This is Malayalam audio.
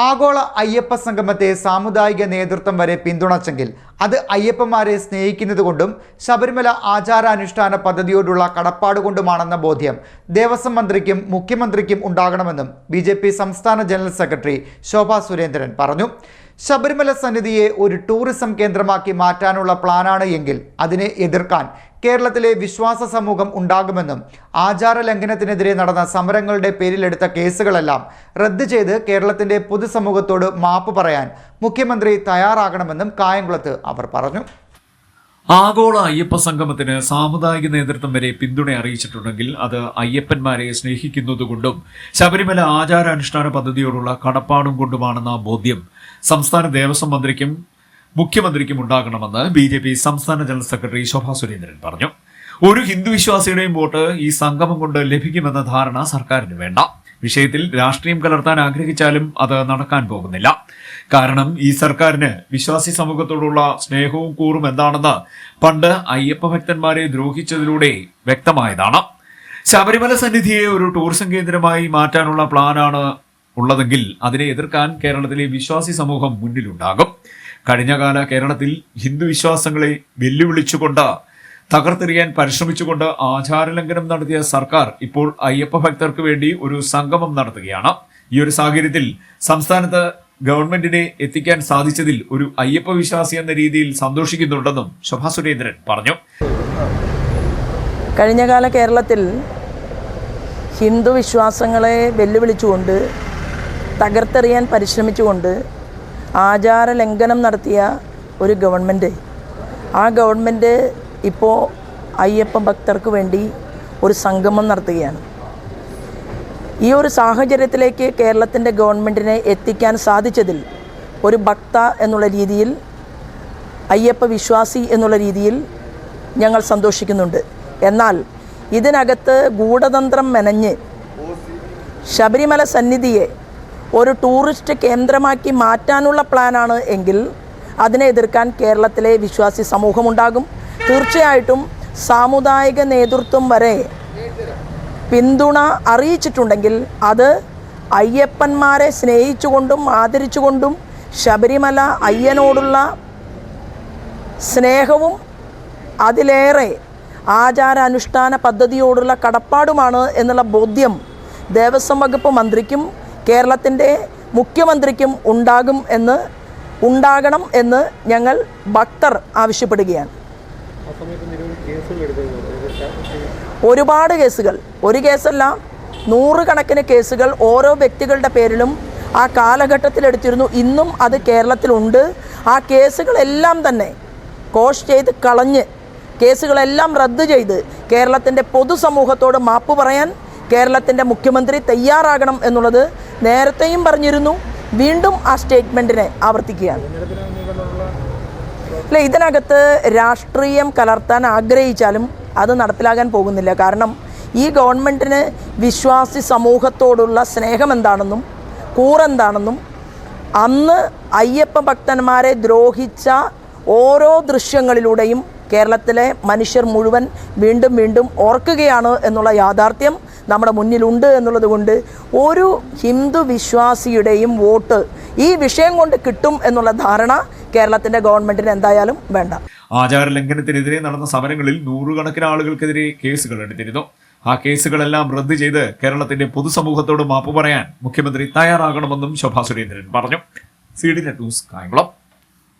ആഗോള അയ്യപ്പ സംഗമത്തെ സാമുദായിക നേതൃത്വം വരെ പിന്തുണച്ചെങ്കിൽ അത് അയ്യപ്പന്മാരെ സ്നേഹിക്കുന്നതുകൊണ്ടും ശബരിമല ആചാരാനുഷ്ഠാന പദ്ധതിയോടുള്ള കടപ്പാട് കൊണ്ടുമാണെന്ന ബോധ്യം ദേവസ്വം മന്ത്രിക്കും മുഖ്യമന്ത്രിക്കും ഉണ്ടാകണമെന്നും ബി സംസ്ഥാന ജനറൽ സെക്രട്ടറി ശോഭാ സുരേന്ദ്രൻ പറഞ്ഞു. ശബരിമല സന്നിധിയെ ഒരു ടൂറിസം കേന്ദ്രമാക്കി മാറ്റാനുള്ള പ്ലാനാണ് എങ്കിൽ അതിനെ എതിർക്കാൻ കേരളത്തിലെ വിശ്വാസ സമൂഹം ഉണ്ടാകുമെന്നും ആചാര ലംഘനത്തിനെതിരെ നടന്ന സമരങ്ങളുടെ പേരിലെടുത്ത കേസുകളെല്ലാം റദ്ദു ചെയ്ത് കേരളത്തിന്റെ പൊതുസമൂഹത്തോട് മാപ്പ് പറയാൻ മുഖ്യമന്ത്രി തയ്യാറാകണമെന്നും കായംകുളത്ത് അവർ പറഞ്ഞു. ആഗോള അയ്യപ്പ സംഗമത്തിന് സാമുദായിക നേതൃത്വം വരെ പിന്തുണ അറിയിച്ചിട്ടുണ്ടെങ്കിൽ അത് അയ്യപ്പന്മാരെ സ്നേഹിക്കുന്നതുകൊണ്ടും ശബരിമല ആചാരാനുഷ്ഠാന പദ്ധതിയോടുള്ള കടപ്പാടും കൊണ്ടുമാണെന്ന ബോധ്യം സംസ്ഥാന ദേവസ്വം മന്ത്രിക്കും മുഖ്യമന്ത്രിക്കും ഉണ്ടാകണമെന്ന് ബി ജെ പി സംസ്ഥാന ജനറൽ സെക്രട്ടറി ശോഭാ സുരേന്ദ്രൻ പറഞ്ഞു. ഒരു ഹിന്ദു വിശ്വാസിയുടെയും വോട്ട് ഈ സംഗമം കൊണ്ട് ലഭിക്കുമെന്ന ധാരണ സർക്കാരിന് വേണ്ട. വിഷയത്തിൽ രാഷ്ട്രീയം കലർത്താൻ ആഗ്രഹിച്ചാലും അത് നടക്കാൻ പോകുന്നില്ല. കാരണം ഈ സർക്കാരിന് വിശ്വാസി സമൂഹത്തോടുള്ള സ്നേഹവും കൂറും എന്താണെന്ന് പണ്ട് അയ്യപ്പ ഭക്തന്മാരെ ദ്രോഹിച്ചതിലൂടെ വ്യക്തമായതാണ്. ശബരിമല സന്നിധിയെ ഒരു ടൂറിസം കേന്ദ്രമായി മാറ്റാനുള്ള പ്ലാനാണ് ഉള്ളതെങ്കിൽ അതിനെ എതിർക്കാൻ കേരളത്തിലെ വിശ്വാസി സമൂഹം മുന്നിലുണ്ടാകും. കഴിഞ്ഞകാല കേരളത്തിൽ ഹിന്ദു വിശ്വാസങ്ങളെ വെല്ലുവിളിച്ചുകൊണ്ട് തകർത്തെറിയാൻ പരിശ്രമിച്ചുകൊണ്ട് ആചാരലംഘനം നടത്തിയ സർക്കാർ ഇപ്പോൾ അയ്യപ്പ ഭക്തർക്ക് വേണ്ടി ഒരു സംഗമം നടത്തുകയാണ്. ഈ ഒരു സാഹചര്യത്തിൽ സംസ്ഥാനത്ത് ഗവൺമെന്റിനെ എത്തിക്കാൻ സാധിച്ചതിൽ ഒരു അയ്യപ്പ വിശ്വാസി എന്ന രീതിയിൽ സന്തോഷിക്കുന്നുണ്ടെന്നും ശോഭാ സുരേന്ദ്രൻ പറഞ്ഞു. കഴിഞ്ഞകാല കേരളത്തിൽ ഹിന്ദു വിശ്വാസങ്ങളെ വെല്ലുവിളിച്ചുകൊണ്ട് തകർത്തെറിയാൻ പരിശ്രമിച്ചുകൊണ്ട് ആചാര ലംഘനം നടത്തിയ ഒരു ഗവൺമെന്റ് ആ ഗവൺമെന്റ് ഇപ്പോൾ അയ്യപ്പ ഭക്തർക്ക് വേണ്ടി ഒരു സംഗമം നടത്തുകയാണ്. ഈ ഒരു സാഹചര്യത്തിലേക്ക് കേരളത്തിന്റെ ഗവൺമെന്റിനെ എത്തിക്കാൻ സാധിച്ചതിൽ ഒരു ഭക്ത എന്നുള്ള രീതിയിൽ അയ്യപ്പ വിശ്വാസി എന്നുള്ള രീതിയിൽ ഞങ്ങൾ സന്തോഷിക്കുന്നുണ്ട്. എന്നാൽ ഇതിനകത്ത് ഗൂഢതന്ത്രം മെനഞ്ഞ് ശബരിമല സന്നിധിയെ ഒരു ടൂറിസ്റ്റ് കേന്ദ്രമാക്കി മാറ്റാനുള്ള പ്ലാനാണ് എങ്കിൽ അതിനെ എതിർക്കാൻ കേരളത്തിലെ വിശ്വാസി സമൂഹമുണ്ടാകും. തീർച്ചയായിട്ടും സാമുദായിക നേതൃത്വം വരെ പിന്തുണ അറിയിച്ചിട്ടുണ്ടെങ്കിൽ അത് അയ്യപ്പന്മാരെ സ്നേഹിച്ചുകൊണ്ടും ആദരിച്ചുകൊണ്ടും ശബരിമല അയ്യനോടുള്ള സ്നേഹവും അതിലേറെ ആചാരാനുഷ്ഠാന പദ്ധതിയോടുള്ള കടപ്പാടുമാണ് എന്നുള്ള ബോധ്യം ദേവസ്വം വകുപ്പ് മന്ത്രിക്കും കേരളത്തിന്റെ മുഖ്യമന്ത്രിക്കും ഉണ്ടാകും എന്ന് ഉണ്ടാകണം എന്ന് ഞങ്ങൾ ഭക്തർ ആവശ്യപ്പെടുകയാണ്. ഒരുപാട് കേസുകൾ. ഒരു കേസല്ല നൂറുകണക്കിന് കേസുകൾ ഓരോ വ്യക്തികളുടെ പേരിലും ആ കാലഘട്ടത്തിൽ എടുത്തിരുന്നു. ഇന്നും അത് കേരളത്തിലുണ്ട്. ആ കേസുകളെല്ലാം തന്നെ കോഷ് ചെയ്ത് കളഞ്ഞ് കേസുകളെല്ലാം റദ്ദ് ചെയ്ത് കേരളത്തിന്റെ പൊതുസമൂഹത്തോട് മാപ്പ് പറയാൻ കേരളത്തിന്റെ മുഖ്യമന്ത്രി തയ്യാറാകണം എന്നുള്ളത് നേരത്തെയും പറഞ്ഞിരുന്നു. വീണ്ടും ആ സ്റ്റേറ്റ്മെന്റിനെ ആവർത്തിക്കുകയാണ്. അല്ല ഇതിനകത്ത് രാഷ്ട്രീയം കലർത്താൻ ആഗ്രഹിച്ചാലും അത് നടപ്പിലാകാൻ പോകുന്നില്ല. കാരണം ഈ ഗവൺമെന്റിന് വിശ്വാസി സമൂഹത്തോടുള്ള സ്നേഹം എന്താണെന്നും കൂറെന്താണെന്നും അന്ന് അയ്യപ്പ ഭക്തന്മാരെ ദ്രോഹിച്ച ഓരോ ദൃശ്യങ്ങളിലൂടെയും കേരളത്തിലെ മനുഷ്യർ മുഴുവൻ വീണ്ടും വീണ്ടും ഓർക്കുകയാണ് എന്നുള്ള യാഥാർത്ഥ്യം നമ്മുടെ മുന്നിലുണ്ട് എന്നുള്ളത് കൊണ്ട് ഒരു ഹിന്ദു വിശ്വാസിയുടെയും വോട്ട് ഈ വിഷയം കൊണ്ട് കിട്ടും എന്നുള്ള ധാരണ കേരളത്തിന്റെ ഗവൺമെന്റിന് എന്തായാലും വേണ്ട. ആചാര ലംഘനത്തിനെതിരെ നടന്ന സമരങ്ങളിൽ നൂറുകണക്കിന് ആളുകൾക്കെതിരെ കേസുകൾ എടുത്തിരുന്നു. ആ കേസുകളെല്ലാം റദ്ദ് ചെയ്ത് കേരളത്തിന്റെ പൊതുസമൂഹത്തോട് മാപ്പ് പറയാൻ മുഖ്യമന്ത്രി തയ്യാറാകണമെന്നും ശോഭാ സുരേന്ദ്രൻ പറഞ്ഞു. C D news Kayamkulam.